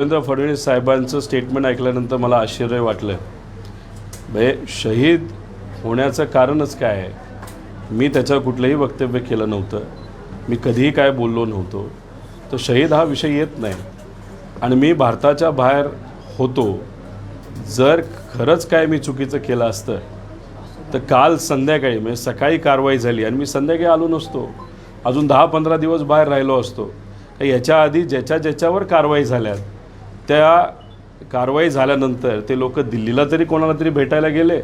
देवेंद्र फडणवीस साहेबांचं स्टेटमेंट ऐकल्यानंतर मला आश्चर्य वाटलं. म्हणजे शहीद होण्याचं कारणच काय आहे? मी त्याच्यावर कुठलंही वक्तव्य केलं नव्हतं. मी कधीही काय बोललो नव्हतो. तर शहीद हा विषय येत नाही. आणि मी भारताच्या बाहेर होतो. जर खरंच काय मी चुकीचं केलं असतं तर काल संध्याकाळी म्हणजे सकाळी कारवाई झाली आणि मी संध्याकाळी आलो नसतो. अजून दहा पंधरा दिवस बाहेर राहिलो असतो. तर याच्या आधी ज्याच्या ज्याच्यावर कारवाई झाल्यात त्या कारवाई झाल्यानंतर ते लोक दिल्लीला तरी कोणाला तरी भेटायला गेले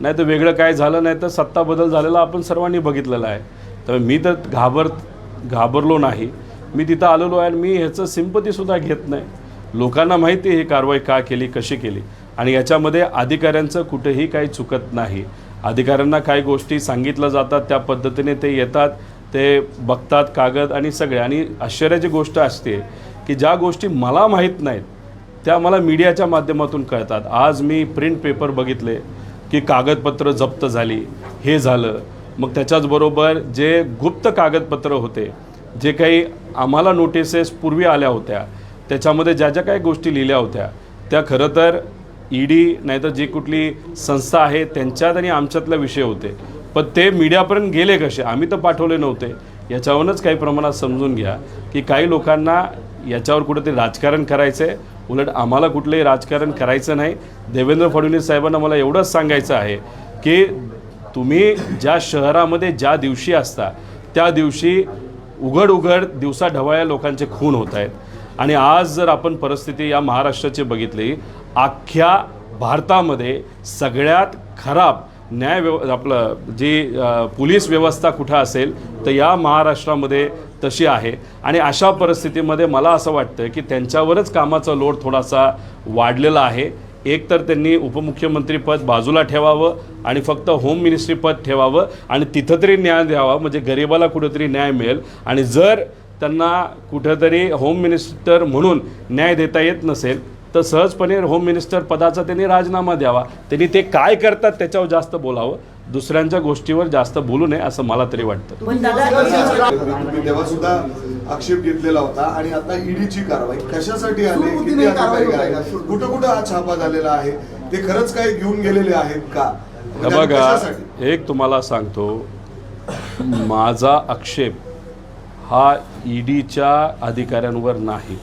नाही तर वेगळं काय झालं नाही तर सत्ता बदल झालेला आपण सर्वांनी बघितलेला आहे. तर मी तर घाबर घाबरलो नाही. मी तिथं आलेलो आहे आणि मी ह्याचं सिंपतीसुद्धा घेत नाही. लोकांना माहिती आहे ही कारवाई का केली कशी केली. आणि याच्यामध्ये अधिकाऱ्यांचं कुठेही काही चुकत नाही. अधिकाऱ्यांना काही गोष्टी सांगितल्या जातात त्या पद्धतीने ते येतात ते बघतात कागद आणि सगळे. आणि आश्चर्याची गोष्ट असते की ज्या गोष्टी मला माहीत नाहीत त्या मला मीडियाच्या माध्यमातून कळतात. आज मी प्रिंट पेपर बघितले की कागदपत्र जप्त झाली हे झालं. मग त्याच्याचबरोबर जे गुप्त कागदपत्र होते जे काही आम्हाला नोटिसेस पूर्वी आल्या होत्या त्याच्यामध्ये ज्या ज्या काही गोष्टी लिहिल्या होत्या त्या खरं तर ई डी नाहीतर जी कुठली संस्था आहे त्यांच्यात आणि आमच्यातले विषय होते. पण ते मीडियापर्यंत गेले कसे? आम्ही तर पाठवले नव्हते. याच्यावरूनच काही प्रमाणात समजून घ्या की काही लोकांना याच्यावर कुठेतरी राजकारण करायचं आहे उलट आम्हाला कुठलंही राजकारण करायचं नाही. देवेंद्र फडणवीस साहेबांना मला एवढंच सांगायचं आहे की तुम्ही ज्या शहरामध्ये ज्या दिवशी असता त्या दिवशी उघड उघड दिवसा ढवाळ्या लोकांचे खून होत आहेत. आणि आज जर आपण परिस्थिती या महाराष्ट्राची बघितली अख्ख्या भारतामध्ये सगळ्यात खराब न्याय व्यव आपलं जी पोलीस व्यवस्था कुठं असेल तर या महाराष्ट्रामध्ये तशी आहे. आणि अशा परिस्थितीमध्ये मला असं वाटतं की त्यांच्यावरच कामाचा लोड थोडासा वाढलेला आहे. एक तर त्यांनी उपमुख्यमंत्रीपद बाजूला ठेवावं आणि फक्त होम मिनिस्ट्रीपद ठेवावं आणि तिथं तरी न्याय द्यावा म्हणजे गरिबाला कुठंतरी न्याय मिळेल. आणि जर त्यांना कुठंतरी होम मिनिस्टर म्हणून न्याय देता येत नसेल तर सहजपणे होम मिनिस्टर पदाचा त्यांनी राजीनामा द्यावा. त्यांनी ते काय करतात त्याच्यावर जास्त बोलावं. दुसऱ्यांच्या गोष्टीवर जास्त बोलू नये असं मला तरी वाटतं. पण दादा तुम्ही तेव्हा सुद्धा आक्षेप घेतलेला होता आणि आता ईडीची कारवाई कशासाठी आले किती अधिकारी आहेत कुठं कुठं हा छापा झालेला आहे? ते खरंच काय घेऊन गेलेले आहेत का? म्हणजे बघा? एक तुम्हाला सांगतो माझा आक्षेप हा ईडीच्या अधिकाऱ्यांवर नाही.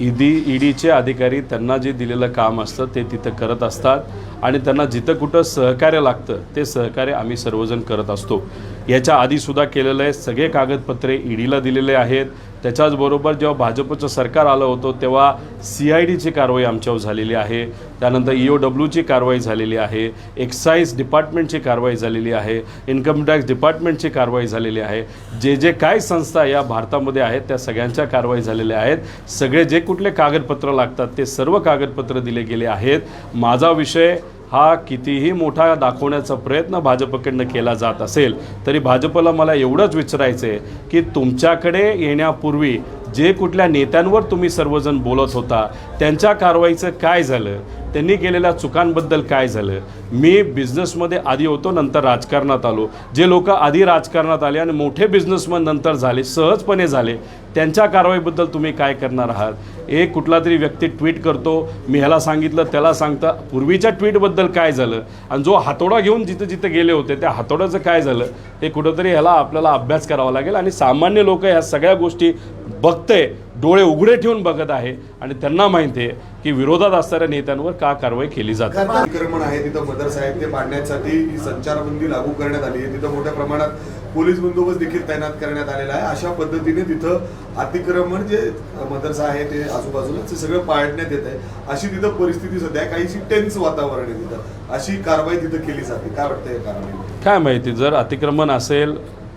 ईडी ईडीचे अधिकारी त्यांना जे दिलेलं काम असतं ते तिथं करत असतात. आणि त्यांना जिथं कुठं सहकार्य लागतं ते सहकार्य आम्ही सर्वजण करत असतो. याच्या आधीसुद्धा केलेलं आहे सगळे कागदपत्रे ईडीला दिलेले आहेत. त्याच्याचबरोबर जेव्हा भाजपचं सरकार आलं होतं तेव्हा सी आय डीची कारवाई आमच्यावर झालेली आहे. त्यानंतर ई ओ डब्ल्यूची कारवाई झालेली आहे. एक्साईज डिपार्टमेंटची कारवाई झालेली आहे. इन्कम टॅक्स डिपार्टमेंटची कारवाई झालेली आहे. जे जे काय संस्था या भारतामध्ये आहेत त्या सगळ्यांच्या कारवाई झालेल्या आहेत. सगळे जे कुठले कागदपत्र लागतात ते सर्व कागदपत्र दिले गेले आहेत. माझा विषय हा कितीही मोठा दाखवण्याचा प्रयत्न भाजपकडनं केला जात असेल तरी भाजपला मला एवढंच विचारायचं आहे की तुमच्याकडे येण्यापूर्वी जे कुठल्या नेत्यांवर तुम्ही सर्वजण बोलत होता त्यांच्या कारवाईचं काय झालं त्यांनी केलेल्या चुकांबद्दल काय झालं? मी बिझनेसमध्ये आधी होतो नंतर राजकारणात आलो. जे लोक आधी राजकारणात आले आणि मोठे बिझनेसमन नंतर झाले सहजपणे झाले त्यांच्या कारवाईबद्दल तुम्ही काय करणार आहात? एक कुठला तरी व्यक्ती ट्विट करतो मी ह्याला सांगितलं त्याला सांगता. पूर्वीच्या ट्विटबद्दल काय झालं? आणि जो हातोडा घेऊन जिथं जिथं गेले होते त्या हातोड्याचं काय झालं? हे कुठंतरी ह्याला आपल्याला अभ्यास करावा लागेल. आणि सामान्य लोक ह्या सगळ्या गोष्टी बघते डोळे उघडे ठेवून बघत आहे. आणि त्यांना माहिती आहे की विरोधात असणाऱ्या नेत्यांवर का कारवाई केली जाते. अतिक्रमण आहे तिथं मदरसा आहे ते पाडण्यासाठी ही संचारबंदी लागू करण्यात आली आहे. तिथं मोठ्या प्रमाणात पोलीस बंदोबस्त देखील तैनात करण्यात आलेला आहे. अशा पद्धतीने तिथं अतिक्रमण जे मदरसा आहे ते आजूबाजूला ते सगळं पाडण्यात येत आहे. अशी तिथं परिस्थिती सध्या. काहीशी टेन्स वातावरण आहे तिथं. अशी कारवाई तिथं केली जाते. काय वाटतं या कारवाई काय माहिती जर अतिक्रमण असेल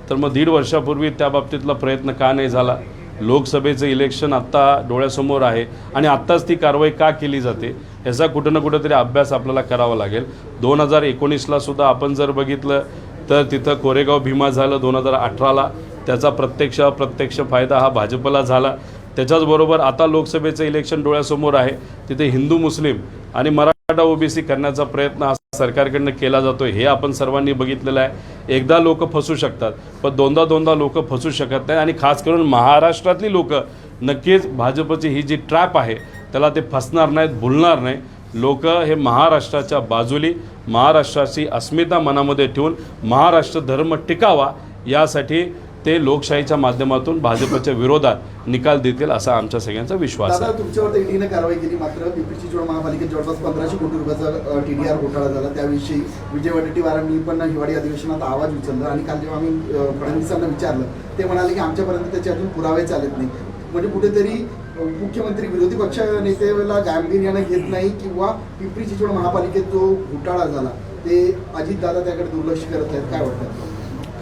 तर मग दीड वर्षापूर्वी त्या बाबतीतला प्रयत्न का नाही झाला? लोकसभेचं इलेक्शन आत्ता डोळ्यासमोर आहे आणि आत्ताच ती कारवाई का केली जाते याचा कुठं ना कुठंतरी अभ्यास आपल्याला करावा लागेल. दोन हजार एकोणीसला सुद्धा आपण जर बघितलं तर तिथं कोरेगाव भीमा झालं दोन हजार अठराला. त्याचा प्रत्यक्ष अप्रत्यक्ष फायदा हा भाजपला झाला. त्याच्याचबरोबर आता लोकसभेचं इलेक्शन डोळ्यासमोर आहे. तिथे हिंदू मुस्लिम आणि मराठा ओबीसी करण्याचा प्रयत्न हा सरकारकडनं केला जातो हे आपण सर्वांनी बघितलेलं आहे. एकदा लोक फसू शकतात पण दोनदा दोनदा लोक फसू शकत नाही आणि खास करून महाराष्ट्रातली लोक नक्कीच भाजपची ही जी ट्रॅप आहे त्याला ते फसणार नाहीत भुलणार नाही. लोक हे महाराष्ट्राच्या बाजूली महाराष्ट्राची अस्मिता मनामध्ये ठेवून महाराष्ट्र धर्म टिकावा यासाठी ते लोकशाहीच्या माध्यमातून भाजपच्या विरोधात निकाल देतील असा आमच्या सगळ्यांचा विश्वास आहे. तुमच्यावर ईडीने कारवाई केली मात्र पिंपरी चिंचवड महापालिकेत जवळपास पंधराशे कोटी रुपयाचा टीडीआर घोटाळा झाला. त्याविषयी विजय वडेट्टीवारांनी पण हिवाळी अधिवेशनात आवाज उचलला आणि काल जेव्हा आम्ही फडणवीसांना विचारलं ते म्हणाले की आमच्यापर्यंत त्याचे अजून पुरावे चालत नाही म्हणजे कुठेतरी मुख्यमंत्री विरोधी पक्ष नेत्याला गांभीर्यानं घेत नाही किंवा पिंपरी चिंचवड महापालिकेत जो घोटाळा झाला ते अजितदादा त्याकडे दुर्लक्ष करत आहेत. काय वाटतं?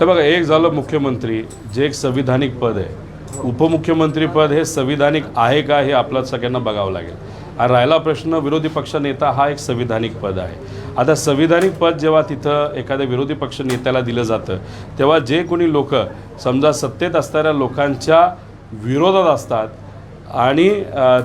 हे बघा एक झालं मुख्यमंत्री जे एक संविधानिक पद आहे. उपमुख्यमंत्री पद हे संविधानिक आहे का हे आपल्या सगळ्यांना बघावं लागेल. आणि राहिला प्रश्न विरोधी पक्ष नेता हा एक संविधानिक पद आहे. आता संविधानिक पद जेव्हा तिथं एखाद्या विरोधी पक्ष नेत्याला दिलं जातं तेव्हा जे कोणी लोक समजा सत्तेत असणाऱ्या लोकांच्या विरोधात असतात आणि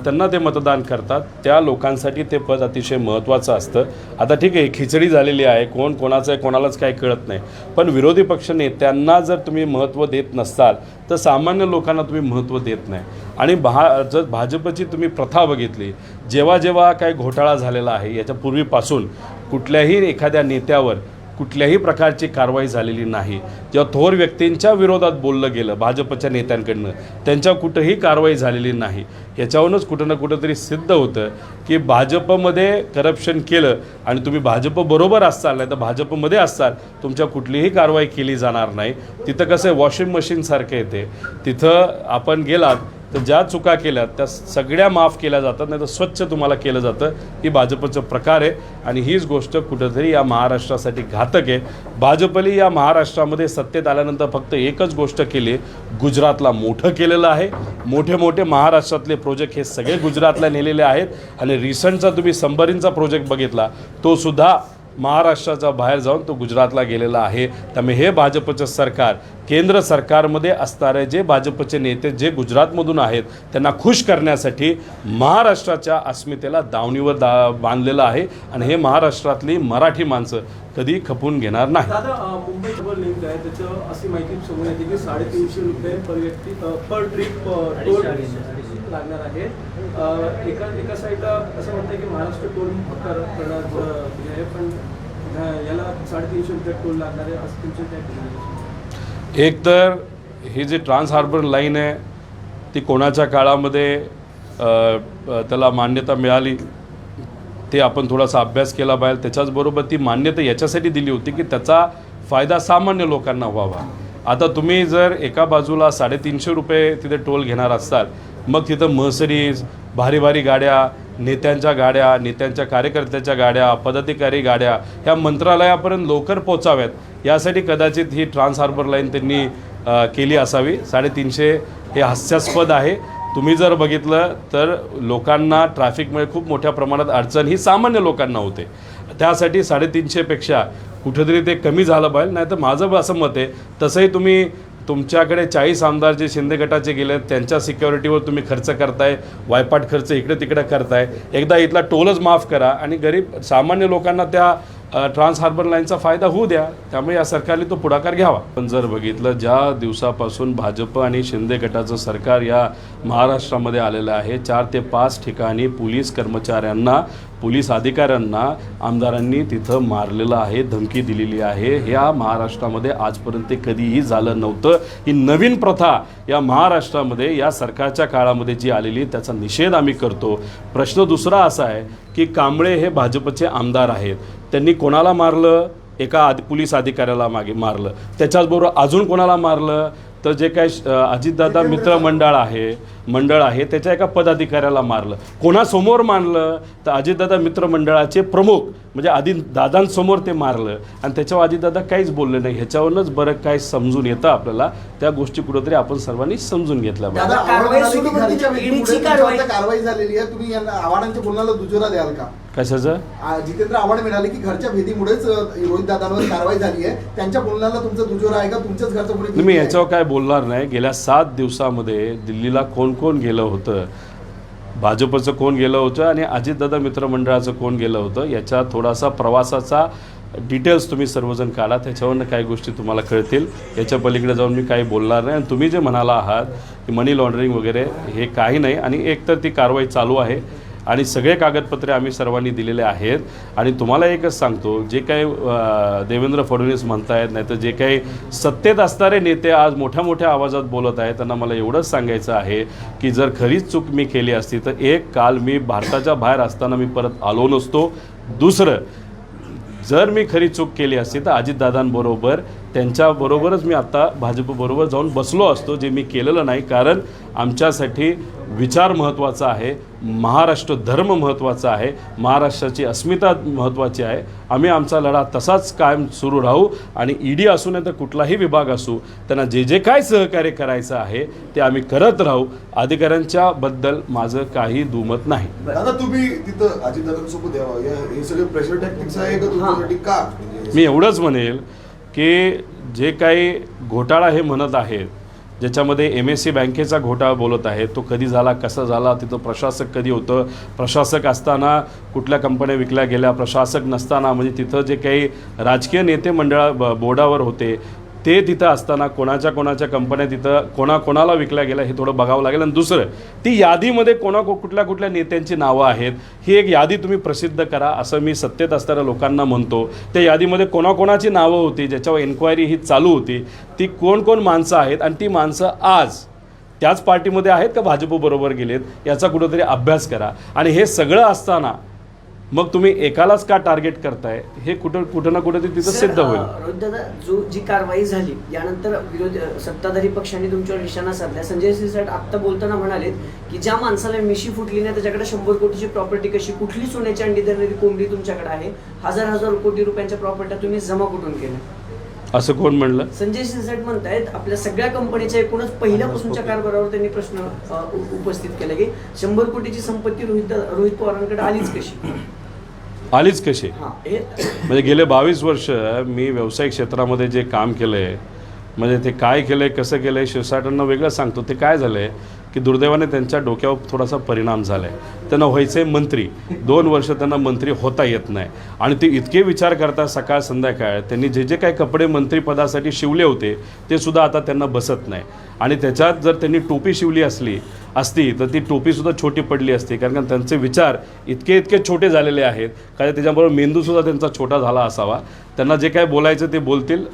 त्यांना ते मतदान करतात. त्या लोकांसाठी ते पद अतिशय महत्त्वाचं असतं. आता ठीक आहे खिचडी झालेली आहे. कोण कोणाचं आहे कोणालाच काही कळत नाही. पण विरोधी पक्ष त्यांना जर तुम्ही महत्त्व देत नसाल तर सामान्य लोकांना तुम्ही महत्त्व देत नाही. आणि भा जर भाजपची तुम्ही प्रथा बघितली जेव्हा जेव्हा काही घोटाळा झालेला आहे याच्या पूर्वीपासून कुठल्याही एखाद्या नेत्यावर कुठल्याही प्रकारची कारवाई झालेली नाही. जेव्हा थोर व्यक्तींच्या विरोधात बोललं गेलं भाजपच्या नेत्यांकडनं त्यांच्या कुठंही कारवाई झालेली नाही. याच्यावरूनच कुठं ना कुठंतरी सिद्ध होतं की भाजपमध्ये करप्शन केलं आणि तुम्ही भाजपबरोबर असाल नाही तर भाजपमध्ये असाल तुमच्या कुठलीही कारवाई केली जाणार नाही. तिथं कसं आहे वॉशिंग मशीनसारखं येते. तिथं आपण गेलात तर ज्या चुका केल्या त्या सगळ्या माफ केल्या जातात नाही तर स्वच्छ तुम्हाला केलं जातं. ही भाजपचं प्रकार आहे आणि हीच गोष्ट कुठंतरी या महाराष्ट्रासाठी घातक आहे. भाजपने या महाराष्ट्रामध्ये सत्तेत आल्यानंतर फक्त एकच गोष्ट केली गुजरातला मोठं केलेलं आहे. मोठे मोठे महाराष्ट्रातले प्रोजेक्ट हे सगळे गुजरातला नेलेले आहेत. आणि रिसंटचा तुम्ही संबरींचा प्रोजेक्ट बघितला तोसुद्धा महाराष्ट्राच्या बाहेर जाऊन तो गुजरातला गेलेला आहे. त्यामुळे हे भाजपचं सरकार केंद्र सरकारमध्ये असणारे जे भाजपचे नेते जे गुजरातमधून आहेत त्यांना खुश करण्यासाठी महाराष्ट्राच्या अस्मितेला दावणीवर दा बांधलेलं आहे आणि हे महाराष्ट्रातली मराठी माणसं कधी खपून घेणार नाही. दादा अं, मुंबई खबर लिंक आहे. त्याचं अशी माहिती समोर येते की साडेतीनशे रुपये पर व्यक्ती पर ट्रिप लागणार आहे. एका एका साईडला असं म्हणतं की महाराष्ट्र टोल आहे पण याला साडेतीनशे रुपये टोल लागणार आहे असं तुमचे काय एक तर ही जी ट्रान्स हार्बर लाईन आहे ती कोणाच्या काळामध्ये त्याला मान्यता मिळाली ते आपण थोडासा अभ्यास केला पाहिजे. त्याच्याचबरोबर ती मान्यता याच्यासाठी दिली होती की त्याचा फायदा सामान्य लोकांना व्हावा. आता तुम्ही जर एका बाजूला साडेतीनशे रुपये तिथे टोल घेणार असाल मग तिथं मर्सडीज भारी भारी गाड्या नेत्यांच्या गाड्या नेत्यांच्या कार्यकर्त्याच्या गाड्या पदाधिकारी गाड्या ह्या मंत्रालयापर्यंत लवकर पोचाव्यात यासाठी कदाचित ही ट्रान्स हार्बर लाईन त्यांनी केली असावी. साडेतीनशे हे हास्यास्पद आहे. तुम्ही जर बघितलं तर लोकांना ट्रॅफिकमुळे खूप मोठ्या प्रमाणात अडचण ही सामान्य लोकांना होते. त्यासाठी साडेतीनशेपेक्षा कुठेतरी ते कमी झालं पाहिजे. नाही तर माझं असं मत आहे तसंही तुम्ही तुमच्याकडे चाळीस आमदार जे शिंदे गटाचे गेले त्यांच्या सिक्युरिटीवर तुम्ही खर्च करताय वायपाट खर्च इकडे तिकडे करताय. एकदा इथला टोलच माफ करा आणि गरीब सामान्य लोकांना त्या ट्रान्स हार्बर लाईनचा फायदा होऊ द्या. त्यामुळे या सरकारने तो पुढाकार घ्यावा. पण जर बघितलं ज्या दिवसापासून भाजप आणि शिंदे गटाचं सरकार या महाराष्ट्रामध्ये आलेलं आहे चार ते पाच ठिकाणी पोलीस कर्मचाऱ्यांना पोलीस अधिकाऱ्यांना आमदारांनी तिथं मारलेलं आहे धमकी दिलेली आहे. ह्या महाराष्ट्रामध्ये आजपर्यंत कधीही झालं नव्हतं. ही नवीन प्रथा या महाराष्ट्रामध्ये या सरकारच्या काळामध्ये जी आलेली त्याचा निषेध आम्ही करतो. प्रश्न दुसरा असा आहे की कांबळे हे भाजपचे आमदार आहेत. त्यांनी कोणाला मारलं? एका आधी पोलीस अधिकाऱ्याला मागे मारलं. त्याच्याचबरोबर अजून कोणाला मारलं? तर जे काय अ, अजितदादा मित्र मंडळ आहे मंडळ आहे त्याच्या एका पदाधिकाऱ्याला मारलं. कोणासमोर मारलं तर अजितदादा मित्र मंडळाचे प्रमुख म्हणजे आधी दादांसमोर ते मारलं. आणि त्याच्यावर अजितदादा काहीच बोलले नाही. ह्याच्यावरूनच बरं काय समजून येतं आपल्याला. त्या गोष्टी कुठंतरी आपण सर्वांनी समजून घेतल्या दादा कारवाई सुरू झालेली आहे. तुम्ही यांना आव्हाडांच्या बोलण्याला दुजोरा द्याल का? कशाचं? आ, जितेंद्र आव्हाड म्हणाले की घरच्या भेदीमुळेच रोहित दादांवर कारवाई झाली आहे. त्यांच्या बोलण्याला तुमचा दुजोरा आहे का? तुमच्याच घरचं कोणी नाही, मी याच्यावर काय बोलणार नाही. गेल्या सात दिवसामध्ये दिल्लीला कोण कोण गेलं होतं? भाजपचं कोण गेलं होतं आणि अजितदादा मित्रमंडळाचं कोण गेलं होतं? याच्या थोडासा प्रवासाचा डिटेल्स तुम्ही सर्वजण काढा. त्याच्यावरनं काही गोष्टी तुम्हाला कळतील. याच्या पलीकडे जाऊन मी काही बोलणार नाही. आणि तुम्ही जे म्हणाला आहात की मनी लॉन्ड्रिंग वगैरे हे काही नाही आणि एकतर ती कारवाई चालू आहे. आणि सगळे कागदपत्रे आम्ही सर्वांनी दिलेले आहेत. आणि तुम्हाला एकच सांगतो जे काही देवेंद्र फडणवीस म्हणतायत नाही तर जे काही सत्तेत असणारे नेते आज मोठ्या मोठ्या आवाजात बोलत आहेत त्यांना मला एवढंच सांगायचं आहे की जर खरीच चूक मी केली असती तर एक काल मी भारताच्या बाहेर असताना मी परत आलो नसतो. दुसरं जर मी खरी चूक केली असती तर अजितदादांबरोबर त्यांच्याबरोबरच मी आत्ता भाजपबरोबर जाऊन बसलो असतो जे मी केलेलं नाही. कारण आमच्यासाठी विचार महत्त्वाचा आहे महाराष्ट्र धर्म महत्त्वाचा आहे महाराष्ट्राची अस्मिता महत्त्वाची आहे. आम्ही आमचा लढा तसाच कायम सुरू राहू आणि ईडी असू नये तर कुठलाही विभाग असू त्यांना जे जे काय सहकार्य करायचं आहे ते आम्ही करत राहू. अधिकाऱ्यांच्या बद्दल माझं काही दुमत नाही. दादा तुम्ही तिथं अजितदादांसोबत यावं या- हे सगळे प्रेशर टॅक्टिक्स आहे का? मी एवढंच म्हणेल की जे काही घोटाळा हे म्हणत आहेत ज्याच्यामध्ये एम एस सी बँकेचा घोटाळा बोलत आहे तो कधी झाला कसा झाला तिथं प्रशासक कधी होतं? प्रशासक असताना कुठल्या कंपन्या विकल्या गेल्या? प्रशासक नसताना म्हणजे तिथं जे काही राजकीय नेते मंडळा ब- बोर्डावर होते ते तिथं असताना कोणाच्या कोणाच्या कंपन्या तिथं कोणाकोणाला विकल्या गेल्या हे थोडं बघावं लागेल. आणि दुसरं ती यादीमध्ये कोणा को- कुठल्या कुठल्या नेत्यांची नावं आहेत ही एक यादी तुम्ही प्रसिद्ध करा असं मी सत्तेत असणाऱ्या लोकांना म्हणतो. त्या यादीमध्ये कोणाकोणाची नावं होती ज्याच्यावर एन्क्वायरी ही चालू होती ती कोण कोण माणसं आहेत आणि ती माणसं आज त्याच पार्टीमध्ये आहेत का भाजपबरोबर गेलेत याचा कुठंतरी अभ्यास करा. आणि हे सगळं असताना मग तुम्ही एकालाच का टार्गेट करताय? हे कुठं कुठं ना कुठं तिथं सिद्ध होईल. दादा जो जी कारवाई झाली यानंतर विरोधी सत्ताधारी पक्षांनी तुमच्यावर निशाणा साधला संजय सिरसाट आत्ता बोलताना म्हणालेत की ज्या माणसाला मिशी फुटली नाही त्याच्याकडे शंभर कोटीची प्रॉपर्टी कशी? कुठली सोन्याची अंडी धरणारी कोंबडी तुमच्याकडे आहे? हजार हजार कोटी रुपयांच्या प्रॉपर्ट्या तुम्ही जमा कुठून केल्या? असं कोण म्हणलं? संजय सिरसाट म्हणतायत आपल्या सगळ्या कंपनीच्या एकूणच पहिल्यापासूनच्या कारभारावर त्यांनी प्रश्न उपस्थित केला की शंभर कोटीची संपत्ती रोहित रोहित पवारांकडे आलीच कशी? आलीच कशी? म्हणजे गेले बावीस वर्ष मी व्यावसायिक क्षेत्रामध्ये जे काम केलं आहे म्हणजे ते काय केलं आहे कसं केलं आहे शिवसाटांना वेगळं सांगतो ते काय झालं आहे की दुर्दैवाने त्यांच्या डोक्यावर थोडासा परिणाम झाला आहे त्यांना व्हायचं आहे मंत्री. दोन वर्ष त्यांना मंत्री होता येत नाही. आणि ते इतके विचार करतात सकाळ संध्याकाळ. त्यांनी जे जे काही कपडे मंत्रीपदासाठी शिवले होते ते सुद्धा आता त्यांना बसत नाही. आणि त्याच्यात जर त्यांनी टोपी शिवली असली असती तर ती टोपीसुद्धा छोटी पडली असती. कारण का त्यांचे विचार इतके इतके छोटे झालेले आहेत. कारण त्याच्याबरोबर मेंदूसुद्धा त्यांचा छोटा झाला असावा. त्यांना जे काय बोलायचं ते बोलतील.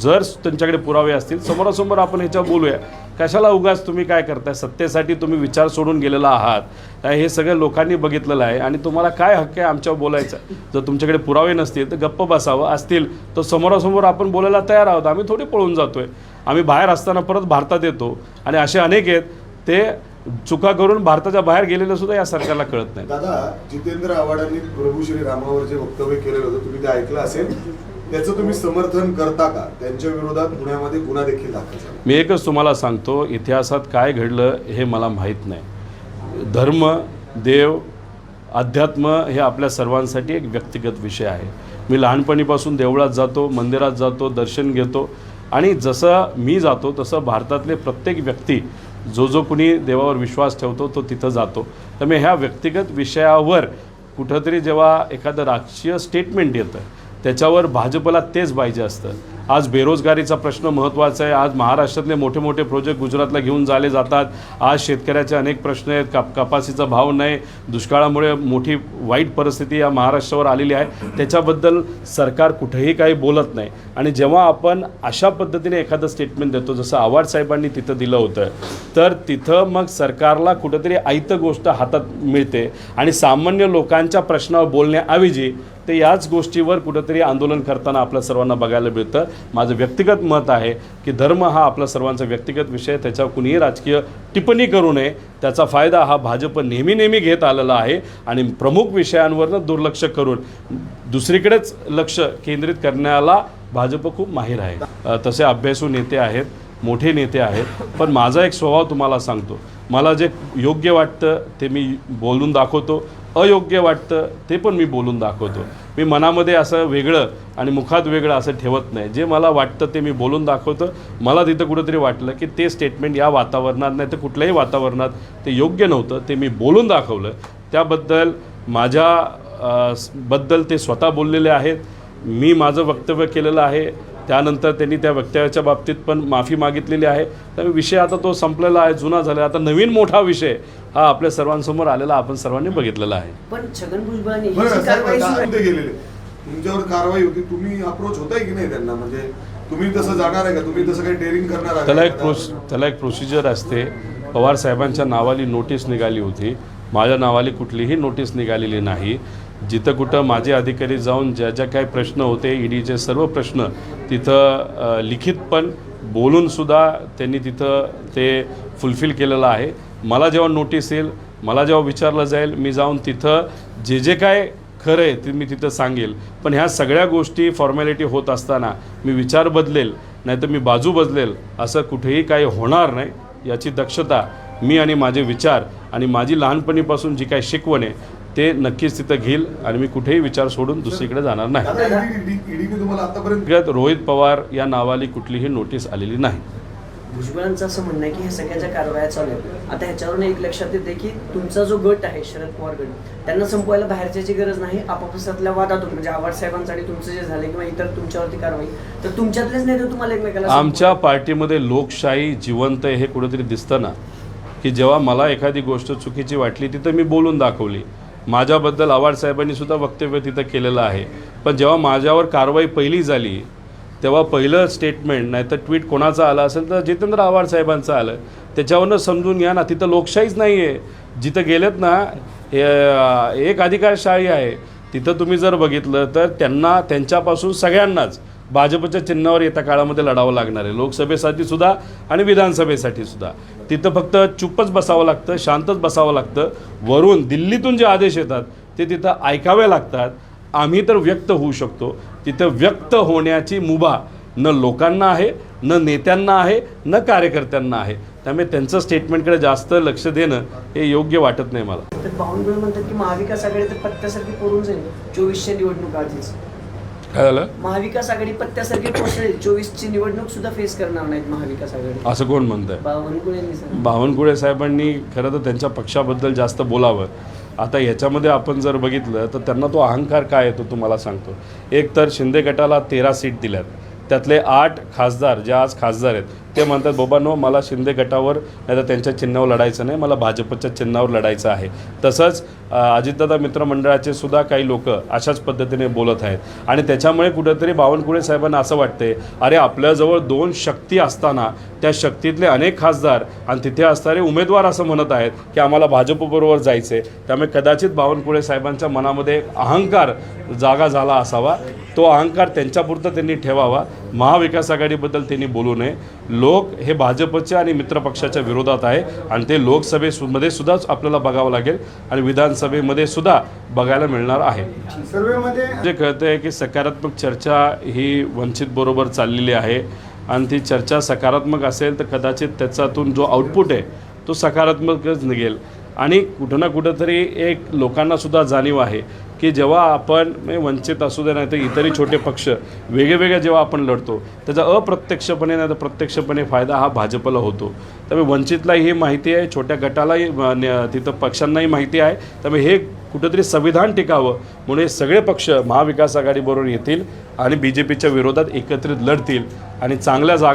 जर त्यांच्याकडे पुरावे असतील समोरासमोर आपण ह्याच्यावर बोलूया. कशाला उगाच तुम्ही काय करताय? सत्तेसाठी तुम्ही विचार सोडून गेलेला आहात. काय हे सगळं लोकांनी बघितलेलं आहे. आणि तुम्हाला काय हक्क आहे आमच्यावर बोलायचं? जर तुमच्याकडे पुरावे नसतील तर गप्प बसावं. असतील तर समोरासमोर आपण बोलायला तयार आहोत. आम्ही थोडी पळून जातोय. आम्ही बाहेर असताना परत भारतात येतो. आणि असे अनेक आहेत ते चुका करून भारताच्या बाहेर गेलेले सुद्धा या सरकारला कळत नाही. दादा जितेंद्र आव्हाडांनी प्रभू श्री रामावर जे वक्तव्य केलेलं होतं तुम्ही ते ऐकलं असेल? त्याचं तुम्ही समर्थन करता का? त्यांच्या विरोधात पुण्यामध्ये गुन्हा देखील दाखल झाला. मी एकच तुम्हाला सांगतो इतिहासात काय घडलं हे मला माहीत नाही. धर्म देव अध्यात्म हे आपल्या सर्वांसाठी एक व्यक्तिगत विषय आहे. मी लहानपणीपासून देवळात जातो मंदिरात जातो दर्शन घेतो आणि जसं मी जातो तसं भारतातले प्रत्येक व्यक्ती जो जो कुणी देवावर विश्वास ठेवतो तो तिथं जातो. तर मी ह्या व्यक्तिगत विषयावर कुठंतरी जेव्हा एखादं राजकीय स्टेटमेंट येतं त्याच्यावर भाजपला तेच पाहिजे असतं. आज बेरोजगारीचा प्रश्न महत्त्वाचा आहे. आज महाराष्ट्रातले मोठे मोठे प्रोजेक्ट गुजरातला घेऊन झाले जातात. आज शेतकऱ्याचे अनेक प्रश्न आहेत. काप कपाशीचा भाव नाही. दुष्काळामुळे मोठी वाईट परिस्थिती या महाराष्ट्रावर आलेली आहे. त्याच्याबद्दल सरकार कुठेही काही बोलत नाही. आणि जेव्हा आपण अशा पद्धतीने एखादं स्टेटमेंट देतो जसं आव्हाड साहेबांनी तिथं दिलं होतं तर तिथं मग सरकारला कुठंतरी आयत गोष्ट हातात मिळते. आणि सामान्य लोकांच्या प्रश्नावर बोलण्याऐवजी ते याच गोष्टीवर कुठंतरी आंदोलन करताना आपल्या सर्वांना बघायला मिळतं. माझं व्यक्तिगत मत आहे की धर्म हा आपला सर्वांचा व्यक्तिगत विषय त्याच्यावर कुणीही राजकीय टिप्पणी करू नये. त्याचा फायदा हा भाजप नेहमी नेहमी घेत आलेला आहे आणि प्रमुख विषयांवरनं दुर्लक्ष करून दुसरीकडेच लक्ष केंद्रित करण्याला भाजप खूप माहीर आहे. तसे अभ्यासू नेते आहेत मोठे नेते आहेत पण माझा एक स्वभाव तुम्हाला सांगतो. मला जे योग्य वाटतं ते मी बोलून दाखवतो. अयोग्य वाटतं ते पण मी बोलून दाखवतो. मी मनामध्ये असं वेगळं आणि मुखात वेगळं असं ठेवत नाही. जे मला वाटतं ते मी बोलून दाखवतं. मला तिथं कुठंतरी वाटलं की ते स्टेटमेंट या वातावरणात नाही तर कुठल्याही वातावरणात ते योग्य नव्हतं ते मी बोलून दाखवलं. त्याबद्दल माझ्या बद्दल ते स्वतः बोललेले आहेत. मी माझं वक्तव्य केलेलं आहे. त्यानंतर त्यांनी त्या वक्तव्याच्या बाबतीत पण माफी मागितलेली आहे. त्यामुळे विषय आता तो संपलेला आहे जुना झाला आहे. आता नवीन मोठा विषय हा आपल्या सर्वांसमोर आलेला आपण सर्वांनी बघितलेला आहे. पण छगन भुजबळांनी गेलेले. तुमच्यावर कारवाई होती. तुम्ही अप्रोच होताय की नाही त्यांना? म्हणजे तुम्ही तसं जाणार आहे का? तुम्ही तसं काही डेअरिंग करणार त्याला? एक प्रोस त्याला एक प्रोसिजर असते. पवार साहेबांच्या नावाली नोटीस निघाली होती. माझ्या नावाली कुठलीही नोटीस निघालेली नाही. जिथं कुठं माझे अधिकारी जाऊन ज्या ज्या काही प्रश्न होते ईडीचे सर्व प्रश्न तिथं लिखित पण बोलूनसुद्धा त्यांनी तिथं ते फुलफिल केलेलं आहे. मला जेव्हा नोटीस येईल मला जेव्हा विचारलं जाईल मी जाऊन तिथं जे जे काय खरं आहे ते मी तिथं सांगेल. पण ह्या सगळ्या गोष्टी फॉर्मॅलिटी होत असताना मी विचार बदलेल नाहीतर मी बाजू बदलेल असं कुठेही काही होणार नाही याची दक्षता मी आणि माझे विचार आणि माझी लहानपणीपासून जी काही शिकवण आहे ते नक्कीच तिथं घेईल आणि मी कुठेही विचार सोडून दुसरीकडे जाणार नाही. रोहित पवार या नावाली कुठलीही नोटीस आलेली नाही. भुजबळांचं असं म्हणणं आहे की ह्या सगळ्या ज्या कारवाया चालू आहेत. आता ह्याच्यावरून एक लक्षात येते की तुमचा जो गट आहे शरद पवार गट त्यांना संपवायला बाहेरच्याची गरज नाही आपापसातल्या वादातून म्हणजे आव्हाड साहेबांचं आणि तुमचं जे झालं किंवा इतर तुमच्यावरती कारवाई तर तुमच्यातलेच नेते तुम्हाला एकमेकाला आमच्या पार्टीमध्ये लोकशाही जिवंत आहे हे कुठेतरी दिसतं ना की जेव्हा मला एखादी गोष्ट चुकीची वाटली तिथं मी बोलून दाखवली. माझ्याबद्दल आव्हाड साहेबांनी सुद्धा वक्तव्य तिथं केलेलं आहे. पण जेव्हा माझ्यावर कारवाई पहिली झाली तेव्हा पहिलं स्टेटमेंट नाही तर ट्विट कोणाचं आलं असेल तर जितेंद्र आव्हाड साहेबांचं आलं. त्याच्यावरनं समजून घ्या ना तिथं लोकशाहीच नाही आहे जिथं गेलेत ना हे एक अधिकारशाही आहे. तिथं तुम्ही जर बघितलं तर त्यांना त्यांच्यापासून सगळ्यांनाच भाजपच्या चिन्हावर येत्या काळामध्ये लढावं लागणार आहे. लोकसभेसाठी सुद्धा आणि विधानसभेसाठी सुद्धा. तिथं फक्त चुपच बसावं लागतं शांतच बसावं लागतं. वरून दिल्लीतून जे आदेश येतात ते तिथं ऐकावे लागतात. आम्ही तर व्यक्त होऊ शकतो. तिथं व्यक्त होण्याची मुभा न लोकांना आहे न नेत्यांना आहे न कार्यकर्त्यांना आहे. त्यामुळे त्यांचं स्टेटमेंटकडे जास्त लक्ष देणं हे योग्य वाटत नाही मला. तर बावनकुळे म्हणतात की महाविकास आघाडी तर पत्त्यासारखी पडून जाईल. चोवीसच्या निवडणूक आधीच. काय झालं? महाविकास आघाडी पत्त्यासारखी कोसळेल चोवीसची निवडणूक सुद्धा फेस करणार नाहीत महाविकास आघाडी. असं कोण म्हणतंय? बावनकुळेंनी. बावनकुळे साहेबांनी खरं तर त्यांच्या पक्षाबद्दल जास्त बोलावं. आता याच्यामध्ये आपण जर बघितलं तर त्यांना तो अहंकार काय येतो तुम्हाला सांगतो. एक तर शिंदे गटाला तेरा सीट दिल्यात. त्यातले आठ खासदार जे आज खासदार आहेत ते म्हणतात बाबांनो मला शिंदे गटावर नाही तर त्यांच्या चिन्हावर लढायचं नाही मला भाजपच्या चिन्हावर लढायचं आहे. तसंच अजितदादा मित्रमंडळाचे सुद्धा काही लोक अशाच पद्धतीने बोलत आहेत. आणि त्याच्यामुळे कुठेतरी बावनकुळे साहेबांना असं वाटते अरे आपल्याजवळ दोन शक्ती असताना त्या शक्तीतले अनेक खासदार आणि तिथे असणारे उमेदवार असं म्हणत आहेत की आम्हाला भाजपबरोबर जायचं आहे त्यामुळे कदाचित बावनकुळे साहेबांच्या मनामध्ये अहंकार जागा झाला असावा. तो अहंकार त्यांच्यापुरतं त्यांनी ठेवावा. महाविकास आघाडीबद्दल त्यांनी बोलू नये. लोक हे भाजपच्या आणि मित्रपक्षाच्या विरोधात आहे. आणि ते लोकसभेमध्ये सुद्धाच आपल्याला बघावं लागेल. आणि विधानसभेमध्ये सुद्धा बघायला मिळणार आहे. जे कळतं आहे की सकारात्मक चर्चा ही वंचित बरोबर चाललेली आहे. आणि ती चर्चा सकारात्मक असेल तर कदाचित त्याच्यातून जो आउटपुट आहे तो सकारात्मकच निघेल. आणि कुठं ना कुठंतरी एक लोकांनासुद्धा जाणीव आहे की जेव्हा आपण म्हणजे वंचित असू दे नाही तर इतरही छोटे पक्ष वेगवेगळे जेव्हा आपण लढतो त्याचा अप्रत्यक्षपणे नाही तर प्रत्यक्षपणे फायदा हा भाजपला होतो. त्यामुळे वंचितलाही ही माहिती आहे छोट्या गटालाही तिथं पक्षांनाही माहिती आहे. त्यामुळे हे कुठंतरी संविधान टिकावं म्हणून हे सगळे पक्ष महाविकास आघाडीबरोबर येतील आणि बी जे पीच्या विरोधात एकत्रित लढतील आणि चांगल्या जागा